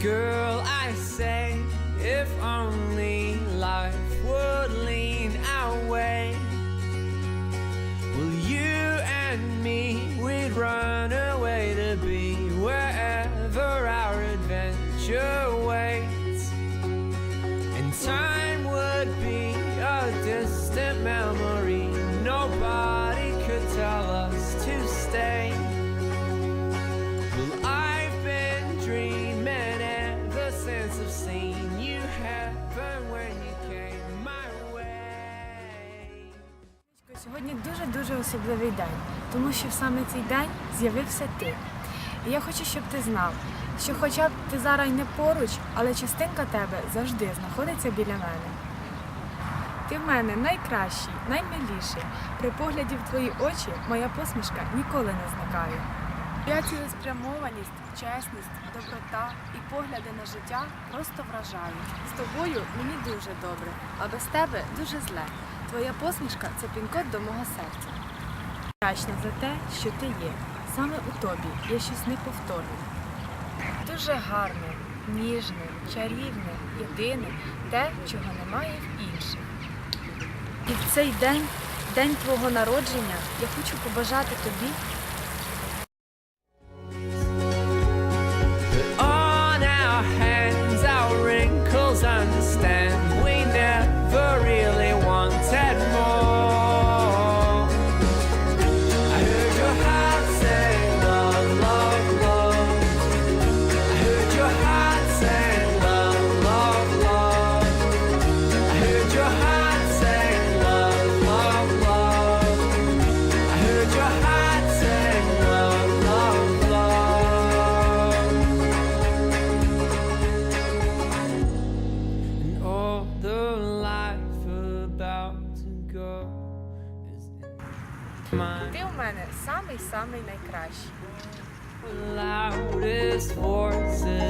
Girl, I say, if only life would lean our way. Well, you and me, we'd run away to be wherever our adventure waits. And time would be a distant memory. Nobody could tell us to stay. Сьогодні дуже-дуже особливий день, тому що саме цей день з'явився ти. І я хочу, щоб ти знав, що хоча б ти зараз не поруч, але частинка тебе завжди знаходиться біля мене. Ти в мене найкращий, наймиліший. При погляді в твої очі моя посмішка ніколи не зникає. Твоя цілеспрямованість, чесність, доброта і погляди на життя просто вражають. З тобою мені дуже добре, а без тебе дуже зле. Твоя посмішка це пін-код до мого серця. Вдячна за те, що ти є. Саме у тобі є щось неповторне. Дуже гарне, ніжне, чарівне, єдине, те, чого немає в інших. І в цей день, день твого народження, я хочу побажати тобі ти у мене самий-самий найкращий. loudest voices and